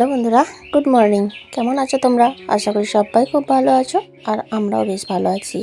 Hello বন্ধুরা, good morning. কেমন আছো তোমরা? আশা করি সবাই খুব ভালো আছো, আর আমরাও বেশ ভালো আছি।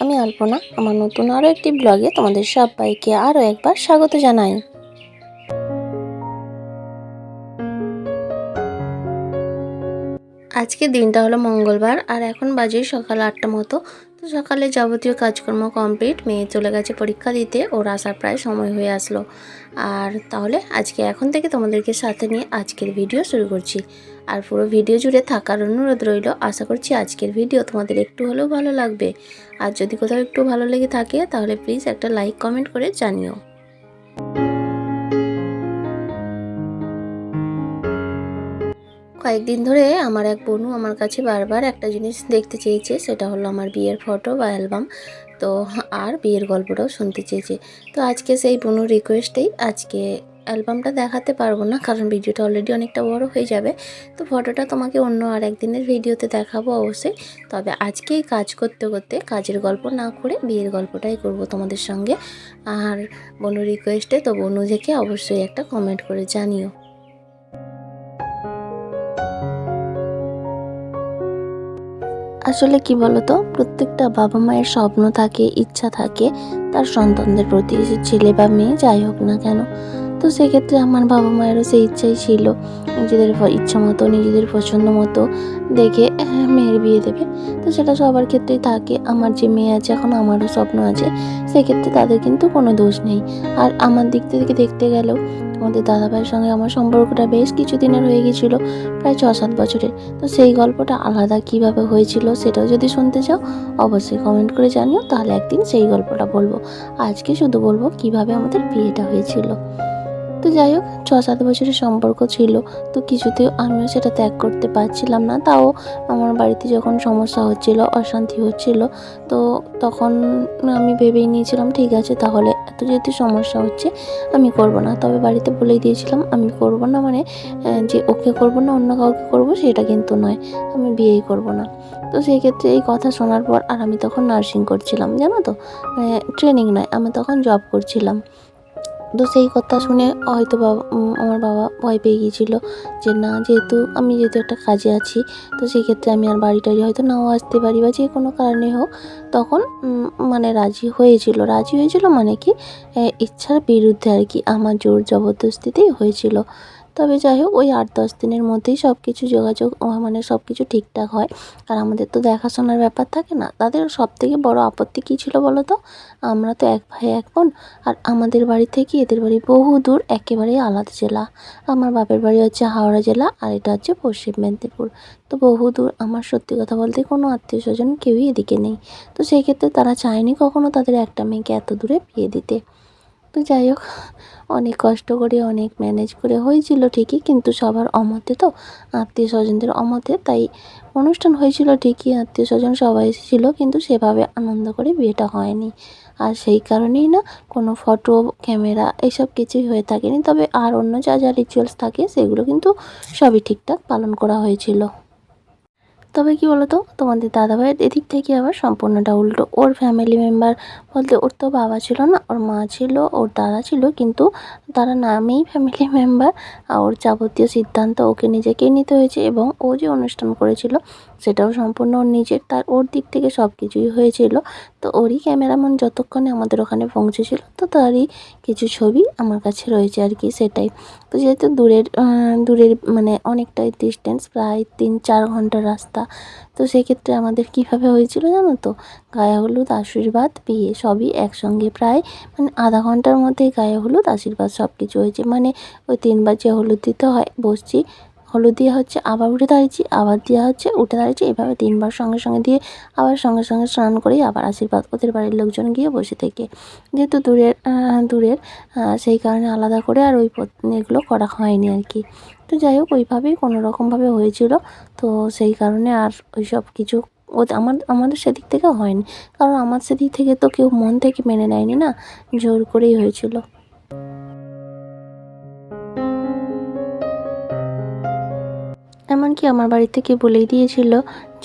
আমি আলপনা, আমার নতুন আরও একটি ব্লগে তোমাদের সবাইকে আরও একবার স্বাগত জানাই। আজকে দিনটা হলো মঙ্গলবার, আর এখন বাজে সকাল আটটা মতো। তো সকালে যাবতীয় কাজকর্ম কমপ্লিট মেয়ে চলে গেছে পরীক্ষা দিতে, ওর আসার প্রায় সময় হয়ে আসলো। আর তাহলে আজকে এখন থেকে তোমাদেরকে সাথে নিয়ে আজকের ভিডিও শুরু করছি। আর পুরো ভিডিও জুড়ে থাকার অনুরোধ রইল, আশা করছি আজকের ভিডিও তোমাদের একটু হলেও ভালো লাগবে। আর যদি কোথাও একটু ভালো লেগে থাকে, তাহলে প্লিজ একটা লাইক কমেন্ট করে জানিও। কয়েকদিন ধরে আমার এক বোনু আমার কাছে বারবার একটা জিনিস দেখতে চেয়েছে, সেটা হলো আমার বিয়ের ফটো বা অ্যালবাম। তো আর বিয়ের গল্পটাও শুনতে চেয়েছে। তো আজকে সেই বোনুর রিকোয়েস্টেই আজকে অ্যালবামটা দেখাতে পারব না, কারণ ভিডিওটা অলরেডি অনেকটা বড় হয়ে যাবে। তো ফটোটা তোমাকে অন্য আর একদিনের ভিডিওতে দেখাবো অবশ্যই। তবে আজকেই কাজ করতে করতে কাজের গল্প না করে বিয়ের গল্পটাই করব তোমাদের সঙ্গে। আর বনুর রিকোয়েস্টে তো বনু থেকে অবশ্যই একটা কমেন্ট করে জানিও। আসলে কি বলতো? প্রত্যেকটা বাবা মায়ের স্বপ্ন থাকে ইচ্ছা থাকে তার সন্তানদের প্রতি ছেলে বা মেয়ে যাই হোক না কেন। তো সেক্ষেত্রে আমার বাবা মায়েরও সেই ইচ্ছাই ছিল নিজেদের ইচ্ছা মতো নিজেদের পছন্দ মতো দেখে আহ, মেয়ের বিয়ে দেবে। তো সেটা সবার ক্ষেত্রেই থাকে। আমার যে মেয়ে আছে এখন আমারও স্বপ্ন আছে সেক্ষেত্রে তাদের কিন্তু কোনো দোষ নেই। আর আমার দিক থেকে দেখতে গেলেও আমাদের দাদাভাইয়ের সঙ্গে আমার সম্পর্কটা বেশ কিছু দিনের হয়ে গিয়েছিল প্রায় ছ সাত বছরের। তো সেই গল্পটা আলাদা কীভাবে হয়েছিল সেটাও যদি শুনতে চাও, অবশ্যই কমেন্ট করে জানিও, তাহলে একদিন সেই গল্পটা বলব। আজকে শুধু বলব কীভাবে আমাদের বিয়েটা হয়েছিল। তো যাই হোক, ছ সাত বছরের সম্পর্ক ছিল, তো কিছুতেও আমিও সেটা ত্যাগ করতে পারছিলাম না। তাও আমার বাড়িতে যখন সমস্যা হচ্ছিল, অশান্তি হচ্ছিল, তো তখন আমি ভেবেই নিয়েছিলাম, ঠিক আছে, তাহলে এত যেহেতু সমস্যা হচ্ছে, আমি করব না। তবে বাড়িতে বলেই দিয়েছিলাম, আমি করব না মানে যে ওকে করব না, অন্য কাউকে করব, সেটা কিন্তু নয়, আমি বিয়েই করব না। তো সেই ক্ষেত্রে এই কথা শোনার পর আর আমি তখন নার্সিং করছিলাম, জানো তো? ট্রেনিং নয়, আমি তখন জব করছিলাম। তো সেই কথা শুনে হয়তো বাবা আমার বাবা ভয় পেয়ে গিয়েছিল যে না, যেহেতু আমি যেহেতু একটা কাজে আছি, তো সেই ক্ষেত্রে আমি আর বাড়ি টাড়ি হয়তো নাও আসতে পারি বা যে কোনো কারণে হোক। তখন মানে রাজি হয়েছিল। রাজি হয়েছিল মানে কি ইচ্ছার বিরুদ্ধে আর কি আমার জোর জবরদস্তিতেই হয়েছিল। তবে যাই হোক, ওই আট দশ দিনের মধ্যেই সব কিছু যোগাযোগ মানে সব কিছু ঠিকঠাক হয়। আর আমাদের তো দেখাশোনার ব্যাপার থাকে না। তাদের সব থেকে বড় আপত্তি কী ছিল বলো তো? আমরা তো এক ভাই, এক বোন। আর আমাদের বাড়ি থেকে এদের বাড়ি বহু দূর, একেবারেই আলাদা জেলা। আমার বাপের বাড়ি হচ্ছে হাওড়া জেলা, আর এটা হচ্ছে পশ্চিম মেদিনীপুর। তো বহু দূর, আমার সত্যি কথা বলতে কোনো আত্মীয় স্বজন কেউই এদিকে নেই। তো সেই ক্ষেত্রে তারা চায়নি কখনো তাদের একটা মেয়েকে এত দূরে বিয়ে দিতে। তো যাই হোক, অনেক কষ্ট করে, অনেক ম্যানেজ করে হয়েছিল ঠিকই, কিন্তু সবার অমতে তো আত্মীয় স্বজনদের অমতে, তাই অনুষ্ঠান হয়েছিল ঠিকই, আত্মীয় স্বজন সবাই এসেছিল, কিন্তু সেভাবে আনন্দ করে বিয়েটা হয়নি। আর সেই কারণেই না, কোনো ফটো ক্যামেরা এইসব কিছুই হয়ে থাকেনি, তবে আর অন্য যা যা রিচুয়ালস থাকে, সেগুলো কিন্তু সবই ঠিকঠাক পালন করা হয়েছিল। তবে কি বলতো, তোমাদের দাদা ভাইয়ের এদিক থেকে আবার সম্পূর্ণটা উল্টো। ওর ফ্যামিলি মেম্বার বলতে ওর তো বাবা ছিল না, ওর মা ছিল, ওর দাদা ছিল, কিন্তু তারা নামেই ফ্যামিলি মেম্বার আর ওর যাবতীয় সিদ্ধান্ত ওকে নিজেকেই নিতে হয়েছে এবং ও যে অনুষ্ঠান করেছিল সেটাও সম্পূর্ণ ওর নিজের, তার ওর দিক থেকে সব কিছুই হয়েছিল। তো ওরই ক্যামেরাম্যান যতক্ষণে আমাদের ওখানে পৌঁছেছিল, তো তারই কিছু ছবি আমার কাছে রয়েছে আর কি সেটাই। তো যেহেতু দূরের দূরের মানে অনেকটাই ডিস্টেন্স প্রায় তিন চার ঘণ্টার রাস্তা, তো সেক্ষেত্রে আমাদের কীভাবে হয়েছিল জানো তো? গায়ে হলুদ, আশীর্বাদ, বিয়ে সবই একসঙ্গে প্রায় মানে আধা ঘণ্টার মধ্যেই গায়ে হলুদ, আশীর্বাদ সব কিছু হয়েছে। মানে ওই তিনবার যে হলুদ দিতে হয়, বসছি হলুদ দিয়ে হচ্ছে আবার উঠে দাঁড়িয়েছি, আবার দেওয়া হচ্ছে উঠে দাঁড়িয়েছি। এভাবে তিনবার সঙ্গে সঙ্গে দিয়ে আবার সঙ্গে সঙ্গে স্নান করেই আবার আশীর্বাদ ওদের বাড়ির লোকজন গিয়ে বসে থেকে। যেহেতু দূরের দূরের সেই কারণে আলাদা করে আর ওই এগুলো করা হয়নি আর কি। তো যাই হোক, ওইভাবেই কোনো রকমভাবে হয়েছিল। তো সেই কারণে আর ওই সব কিছু ও আমার, আমাদের সেদিক থেকে হয়নি। কারণ আমার সেদিক থেকে তো কেউ মন থেকে মেনে নেয়নি না, জোর করেই হয়েছিল। এমনকি আমার বাড়ি থেকে বলেই দিয়েছিল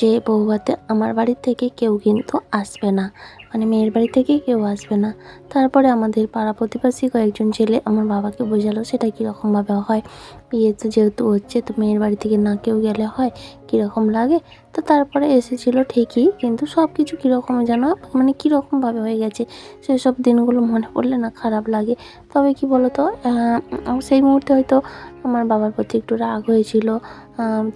যে বৌভাতে আমার বাড়ির থেকে কেউ কিন্তু আসবে না। মানে মেয়ের বাড়ি থেকে কেউ আসবে না। তারপরে আমাদের পাড়া প্রতিবেশী কয়েকজন ছেলে আমার বাবাকে বোঝালো সেটা কীরকমভাবে হয়। বিয়ে তো যেহেতু হচ্ছে, তো মেয়ের বাড়ি থেকে না কেউ গেলে হয়, কীরকম লাগে? তো তারপরে এসেছিল ঠিকই, কিন্তু সব কিছু কীরকম যেন মানে কীরকমভাবে হয়ে গেছে, সেসব দিনগুলো মনে পড়লে না খারাপ লাগে। তবে কি বলতো সেই মুহূর্তে হয়তো আমার বাবার প্রতি একটু রাগ হয়েছিল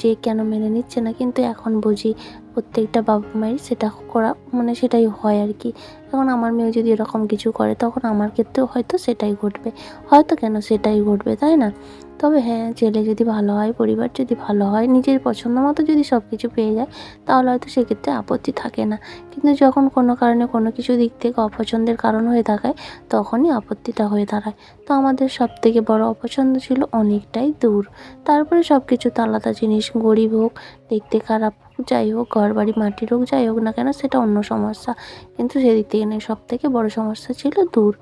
যে কেন মেনে নিচ্ছে না, কিন্তু এখন বুঝি প্রত্যেকটা বাবা মায়ের সেটা করা মানে সেটাই হয় আর কি। এখন আমার মেয়ে যদি এরকম কিছু করে, তখন আমার ক্ষেত্রেও হয়তো সেটাই ঘটবে। হয়তো কেন সেটাই ঘটবে, তাই না? তবে হ্যাঁ ছেলে যদি ভালো হয়, পরিবার যদি ভালো হয়, নিজের পছন্দ মতো যদি সব কিছু পেয়ে যায়, তাহলে হয়তো সেক্ষেত্রে আপত্তি থাকে না। কিন্তু যখন কোনো কারণে কোনো কিছু দিক থেকে অপছন্দের কারণ হয়ে থাকে, তখনই আপত্তিটা হয়ে দাঁড়ায়। তো আমাদের সব থেকে বড় অপছন্দ ছিল অনেকটাই দূর। তারপরে সব কিছু তো আলাদা জিনিস, গরিব হোক, দেখতে খারাপ যাই হোক ঘর বাড়ি মাটির হোক যাই হোক না কেন, সেটা অন্য সমস্যা। কিন্তু সেদিক থেকে নেই সব থেকে বড় সমস্যা ছিল দূর।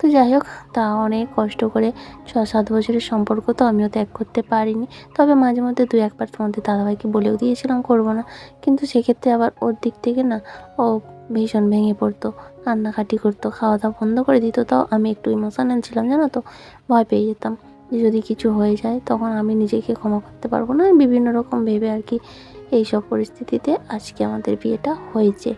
তো যাই হোক, তা অনেক কষ্ট করে ছ সাত বছরের সম্পর্ক তো আমিও ত্যাগ করতে পারিনি। তবে মাঝে মধ্যে দু, একবার তোমাদের দাদাভাইকে বলেও দিয়েছিলাম, করব না। কিন্তু সেক্ষেত্রে আবার ওর দিক থেকে না, ও ভীষণ ভেঙে পড়তো, কান্নাকাটি করতো খাওয়া দাওয়া বন্ধ করে দিত। তাও আমি একটু ইমোশনাল ছিলাম, জানো তো, ভয় পেয়ে যেতাম। যদি কিছু হয়ে যায়, তখন আমি নিজেকে ক্ষমা করতে পারব না, বিভিন্ন রকম ভেবে আর কি এইসব পরিস্থিতিতে আজকে আমাদের বিয়েটা হয়েছে।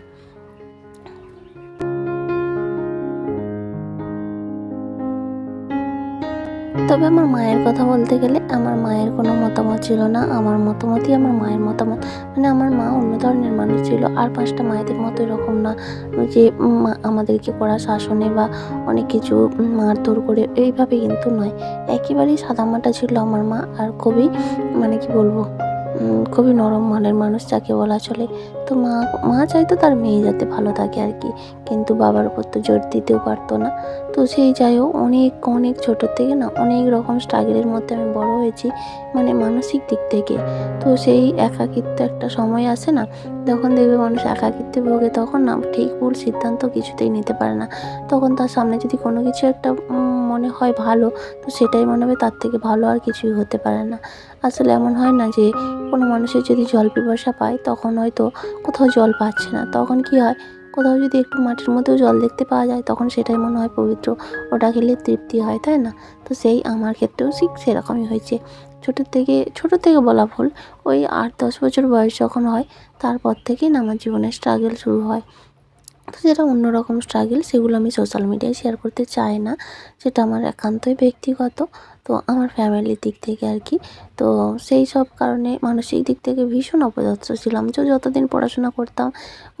তবে আমার মায়ের কথা বলতে গেলে আমার মায়ের কোনো মতামত ছিল না। আমার মতামতই আমার মায়ের মতামত। মানে আমার মা অন্য ধরনের মানুষ ছিল। আর পাঁচটা মায়েদের মতো এরকম না যে আমাদেরকে করা শাসনে বা অনেক কিছু মারধর করে এইভাবে কিন্তু নয়। একেবারেই সাদামাটা ছিল আমার মা আর খুবই মানে কি বলব? খুবই নরম মনের মানুষ যাকে বলা চলে। তো মা মা চাইতো তার মেয়ে যাতে ভালো থাকে আর কি, কিন্তু বাবার উপর তো জোর দিতেও পারতো না। তো সেই যাই হোক, অনেক অনেক ছোটোর থেকে না অনেক রকম স্ট্রাগলের মধ্যে আমি বড় হয়েছি মানে মানসিক দিক থেকে। তো সেই একাকিত্ব একটা সময় আসে না, যখন দেখবে মানুষ একাকিত্বে ভোগে, তখন না ঠিক ভুল সিদ্ধান্ত কিছুতেই নিতে পারে না। তখন তার সামনে যদি কোনো কিছু একটা মনে হয় ভালো, তো সেটাই মনে হবে তার থেকে ভালো আর কিছুই হতে পারে না। আসলে এমন হয় না যে, কোনো মানুষের যদি জল পিপাসা পায়, তখন হয়তো কোথাও জল পাচ্ছে না। তখন কি হয়, কোথাও যদি একটু মাটির মধ্যেও জল দেখতে পাওয়া যায়, তখন সেটাই মনে হয় পবিত্র। ওটা খেলে তৃপ্তি হয়, তাই না? তো সেই আমার ক্ষেত্রেও ঠিক সেরকমই হয়েছে। ছোটোর থেকে ছোটোর থেকে বলা ভুল, ওই আট দশ বছর বয়স যখন হয়, তারপর থেকেই না আমার জীবনের স্ট্রাগল শুরু হয়। তো যেটা অন্যরকম স্ট্রাগল সেগুলো আমি সোশ্যাল মিডিয়ায় শেয়ার করতে চাই না। সেটা আমার একান্তই ব্যক্তিগত, তো আমার ফ্যামিলির দিক থেকে আর কি। তো সেই সব কারণে মানসিক দিক থেকে ভীষণ অপদস্থ ছিলাম। তো যতদিন পড়াশোনা করতাম,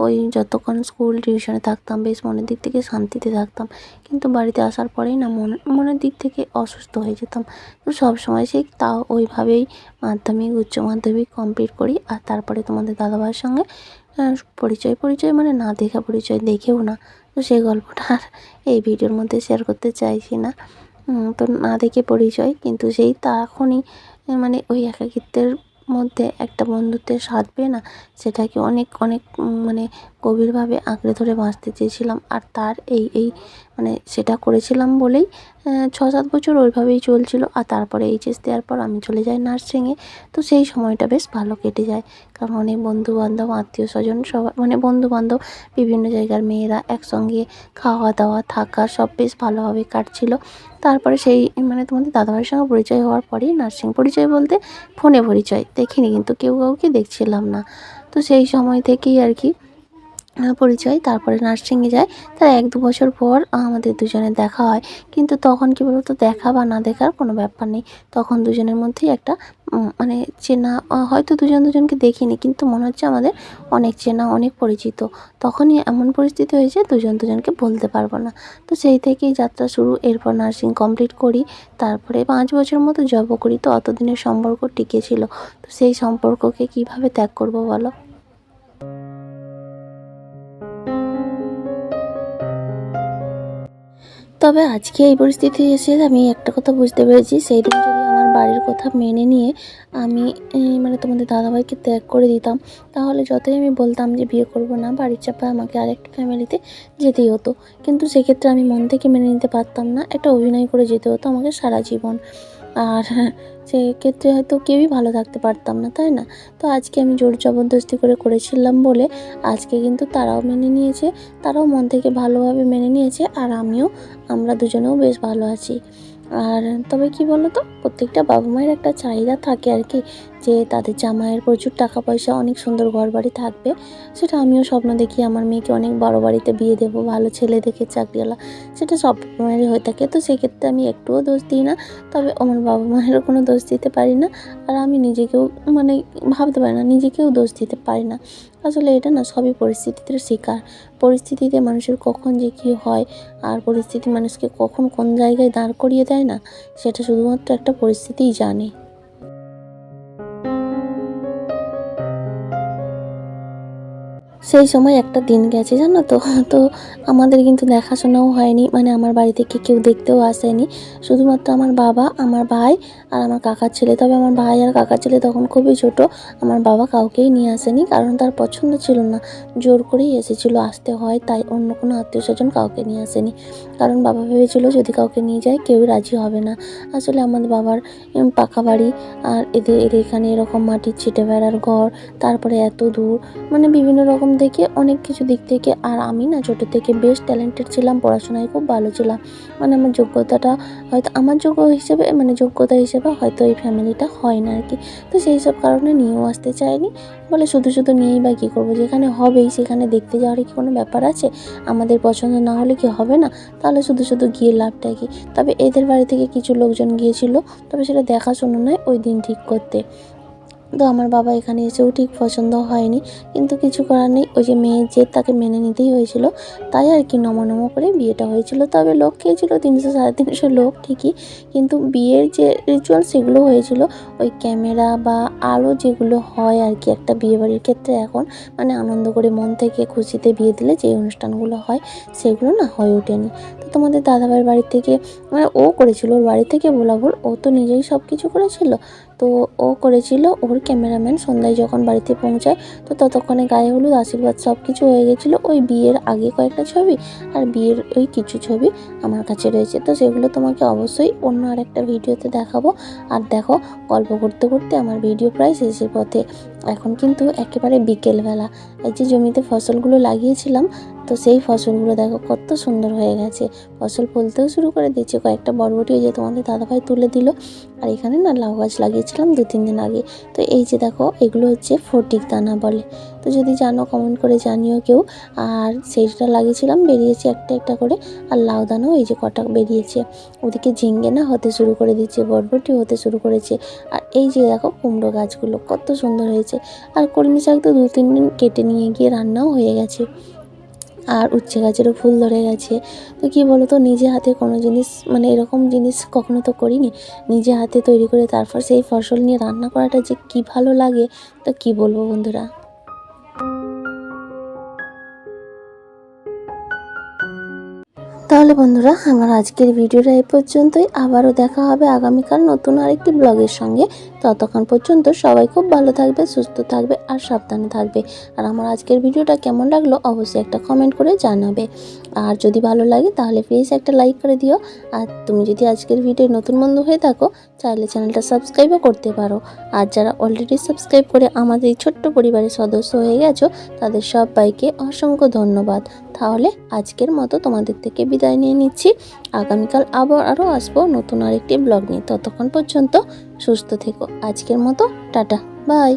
ওই যতক্ষণ স্কুল টিউশনে থাকতাম, বেশ মনের দিক থেকে শান্তিতে থাকতাম। কিন্তু বাড়িতে আসার পরেই না মন, মনের দিক থেকে অসুস্থ হয়ে যেতাম। তো সব সময় সেই তাও ওইভাবেই মাধ্যমিক, উচ্চ মাধ্যমিক কমপ্লিট করি, আর তারপরে তোমাদের দাদাভাইয়ের সঙ্গে পরিচয় পরিচয় মানে না দেখা পরিচয় দেখেও না। তো সেই গল্পটা আর এই ভিডিওর মধ্যে শেয়ার করতে চাইছি না। তো না দেখে পরিচয়, কিন্তু সেই তখনই মানে ওই একাকিত্বের মধ্যে একটা বন্ধুত্বের স্বাদ পেয়ে না, সেটাকে অনেক অনেক মানে গভীরভাবে আঁকড়ে ধরে বাঁচতে চেয়েছিলাম। আর তার এই এই মানে সেটা করেছিলাম বলেই ছ সাত বছর ওইভাবেই চলছিল। আর তারপরে এইচএস দেওয়ার পর আমি চলে যাই নার্সিংয়ে। তো সেই সময়টা বেশ ভালো কেটে যায়। কারণ অনেক বন্ধু বান্ধব আত্মীয় স্বজন সবাই মানে বন্ধু বান্ধব বিভিন্ন জায়গার মেয়েরা একসঙ্গে খাওয়া দাওয়া থাকা, সব বেশ ভালোভাবে কাটছিল। তারপরে সেই মানে তোমাদের দাদাভাইয়ের সঙ্গে পরিচয় হওয়ার পরেই, নার্সিং পরিচয় বলতে ফোনে পরিচয়। দেখিনি কিন্তু কেউ কাউকে দেখছিলাম না। তো সেই সময় থেকেই আর কি পরিচয়, তারপরে নার্সিংয়ে যায়। তার এক দু বছর পর আমাদের দুজনের দেখা হয়। কিন্তু তখন কি বলতো, দেখা বা না দেখার কোনো ব্যাপার নেই। তখন দুজনের মধ্যেই একটা মানে চেনা হয়তো দুজন দুজনকে দেখিনি, কিন্তু মনে হচ্ছে আমাদের অনেক চেনা, অনেক পরিচিত। তখনই এমন পরিস্থিতি হয়েছে, দুজন দুজনকে বলতে পারব না। তো সেই থেকেই যাত্রা শুরু। এরপর নার্সিং কমপ্লিট করি। তারপরে পাঁচ বছর মতো জবও করি। তো অতদিনের সম্পর্ক টিকে ছিল। তো সেই সম্পর্ককে কীভাবে ত্যাগ করব বলো? তবে আজকে এই পরিস্থিতি এসে আমি একটা কথা বুঝতে পেরেছি। সেই দিন যদি আমার বাড়ির কথা মেনে নিয়ে আমি মানে তোমাদের দাদাভাইকে ত্যাগ করে দিতাম, তাহলে যতই আমি বলতাম যে বিয়ে করব না, বাড়ির চাপে আমাকে আরেকটা ফ্যামিলিতে যেতেই হতো। কিন্তু সেক্ষেত্রে আমি মন থেকে মেনে নিতে পারতাম না, একটা অভিনয় করে যেতে হতো আমাকে সারা জীবন। আর সেক্ষেত্রে হয়তো কেউই ভালো থাকতে পারতাম না, তাই না? তো আজকে আমি জোর জবরদস্তি করে করেছিলাম বলে আজকে কিন্তু তারাও মেনে নিয়েছে, তারাও মন থেকে ভালোভাবে মেনে নিয়েছে আর আমিও, আমরা দুজনেও বেশ ভালো আছি। আর তবে কি বলো তো প্রত্যেকটা বাবা মায়ের একটা চাহিদা থাকে আর কি যে তাদের জামাইয়ের প্রচুর টাকা পয়সা অনেক সুন্দর ঘর বাড়ি থাকবে, সেটা আমিও স্বপ্ন দেখি আমার মেয়েকে অনেক বড় বাড়িতে বিয়ে দেবো, ভালো ছেলে দেখে চাকরিওয়ালা, সেটা সব মায়েরই হয়ে থাকে। তো সেক্ষেত্রে আমি একটুও দোষ দিই না, তবে আমার বাবা মায়েরও কোনো দোষ দিতে পারি না, আর আমি নিজেকেও মানে ভাবতে পারি না, নিজেকেও দোষ দিতে পারি না। আসলে এটা না সবই পরিস্থিতিতে শিকার, পরিস্থিতিতে মানুষের কখন যে কী হয়, আর পরিস্থিতি মানুষকে কখন কোন জায়গায় দাঁড় করিয়ে দেয় না, সেটা শুধুমাত্র একটা পরিস্থিতিই জানে। সেই সময় একটা দিন গেছে, জানো তো? তো আমাদের কিন্তু দেখাশোনাও হয়নি মানে আমার বাড়ি থেকে কেউ দেখতেও আসেনি। শুধুমাত্র আমার বাবা, আমার ভাই আর আমার কাকার ছেলে। তবে আমার ভাই আর কাকার ছেলে তখন খুবই ছোট, আমার বাবা কাউকেই নিয়ে আসেনি, কারণ তার পছন্দ ছিল না। জোর করেই এসেছিল আসতে হয়, তাই অন্য কোনো আত্মীয় স্বজন কাউকে নিয়ে আসেনি। কারণ বাবা ভেবেছিল যদি কাউকে নিয়ে যায় কেউ রাজি হবে না। আসলে আমাদের বাবার পাকা বাড়ি আর এদের এদের এখানে এরকম মাটির ছিটে বেড়ার ঘর, তারপরে এত দূর মানে বিভিন্ন রকম থেকে অনেক কিছু দিক থেকে, আর আমি না ছোটো থেকে বেশ ট্যালেন্টেড ছিলাম, পড়াশোনায় খুব ভালো ছিলাম। মানে আমার যোগ্যতাটা হয়তো, আমার যোগ্য হিসেবে মানে যোগ্যতা হিসেবে হয়তো এই ফ্যামিলিটা হয় না আর কি তো সেই সব কারণে নিয়েও আসতে চায়নি বলে শুধু শুধু নিয়েই বা কী করব? যেখানে হবেই, সেখানে দেখতে যাওয়ার কি কোনো ব্যাপার আছে? আমাদের পছন্দ না হলে কি হবে না? তাহলে শুধু শুধু গিয়ে লাভটা কি? তবে এদের বাড়ি থেকে কিছু লোকজন গিয়েছিল, তবে সেটা দেখাশোনা নয় ওই দিন ঠিক করতে। তো আমার বাবা এখানে এসেও ঠিক পছন্দ হয়নি। কিন্তু কিছু করার নেই। ওই যে মেয়ের যে তাকে মেনে নিতেই হয়েছিল, তাই আর কি নমনম করে বিয়েটা হয়েছিল। তবে লোক খেয়েছিল, তিনশো, সাড়ে তিনশো লোক ঠিকই। কিন্তু বিয়ের যে রিচুয়াল সেগুলো হয়েছিল, ওই ক্যামেরা বা আলো যেগুলো হয় আর কি একটা বিয়ে বাড়ির ক্ষেত্রে এখন মানে আনন্দ করে মন থেকে খুশিতে বিয়ে দিলে যে অনুষ্ঠানগুলো হয়, সেগুলো না হয়ে ওঠেনি। তো তোমাদের দাদাভাইয়ের বাড়ি থেকে মানে ও করেছিল, ওর বাড়ি থেকে বলা ও তো নিজেই সব কিছু করেছিল। তো ও করেছিল, ওর ক্যামেরাম্যান সন্ধ্যায় যখন বাড়িতে পৌঁছায়, তো ততক্ষণে গায়ে হলুদ, আশীর্বাদ সব কিছু হয়ে গেছিল। ওই বিয়ের আগে কয়েকটা ছবি আর বিয়ের ওই কিছু ছবি আমার কাছে রয়েছে। তো সেগুলো তোমাকে অবশ্যই অন্য আরেকটা ভিডিওতে দেখাবো। আর দেখো, গল্প করতে করতে আমার ভিডিও প্রায় শেষের পথে। এখন কিন্তু একেবারে বিকেলবেলা। এই যে জমিতে ফসলগুলো লাগিয়েছিলাম, তো সেই ফসলগুলো দেখো কত সুন্দর হয়ে গেছে। ফসল ফলতেও শুরু করে দিয়েছে। কয়েকটা বরবটি যে তোমাদের দাদাভাই তুলে দিল। আর এখানে না লাউ গাছ লাগিয়েছিলাম দু তিন দিন আগে। তো এই যে দেখো, এগুলো হচ্ছে ফটিক দানা বলে। তো যদি জানো কমেন্ট করে জানিও কেউ। আর সেইটা লাগিয়েছিলাম, বেরিয়েছে একটা একটা করে। আর লাউ দানাও এই যে কটা বেরিয়েছে। ওদিকে ঝিঙ্গে না হতে শুরু করে দিচ্ছে, বরবটি হতে শুরু করেছে। আর এই যে দেখো কুমড়ো গাছগুলো, কত সুন্দর হয়েছে। আর কলমি শাক তো দু তিন দিন কেটে নিয়ে গিয়ে রান্নাও হয়ে গেছে। আর উচ্ছে গাছেরও ফুল ধরে গেছে। তো কী বলো তো নিজে হাতে কোনো জিনিস মানে এরকম জিনিস কখনো তো করিনি। নিজে হাতে তৈরি করে তারপর সেই ফসল নিয়ে রান্না করাটা যে কী ভালো লাগে, তো কী বলব বন্ধুরা? বন্ধুরা, আমার আজকের ভিডিওটা এই পর্যন্তই। আবারও দেখা হবে আগামীকাল নতুন আরেকটি ব্লগের সঙ্গে। ততক্ষণ পর্যন্ত সবাই খুব ভালো থাকবে, সুস্থ থাকবে আর সাবধানে থাকবে। আর আমার আজকের ভিডিওটা কেমন লাগল অবশ্যই একটা কমেন্ট করে জানাবে। আর যদি ভালো লাগে তাহলে প্লিজ একটা লাইক করে দিও। আর তুমি যদি আজকের ভিডিও নতুন বন্ধু হয়ে থাকো চাইলে চ্যানেলটা সাবস্ক্রাইবও করতে পারো। আর যারা অলরেডি সাবস্ক্রাইব করে আমাদের এই ছোট্ট পরিবারের সদস্য হয়ে গেছো, তাদের সবাইকে অসংখ্য ধন্যবাদ। তাহলে আজকের মতো তোমাদের থেকে বিদায় নিয়ে নিচ্ছি। আগামীকাল আবার আরও আসব নতুন আরেকটি ব্লগ নিয়ে। ততক্ষণ পর্যন্ত সুস্থ থেকো। আজকের মতো, টাটা, বাই।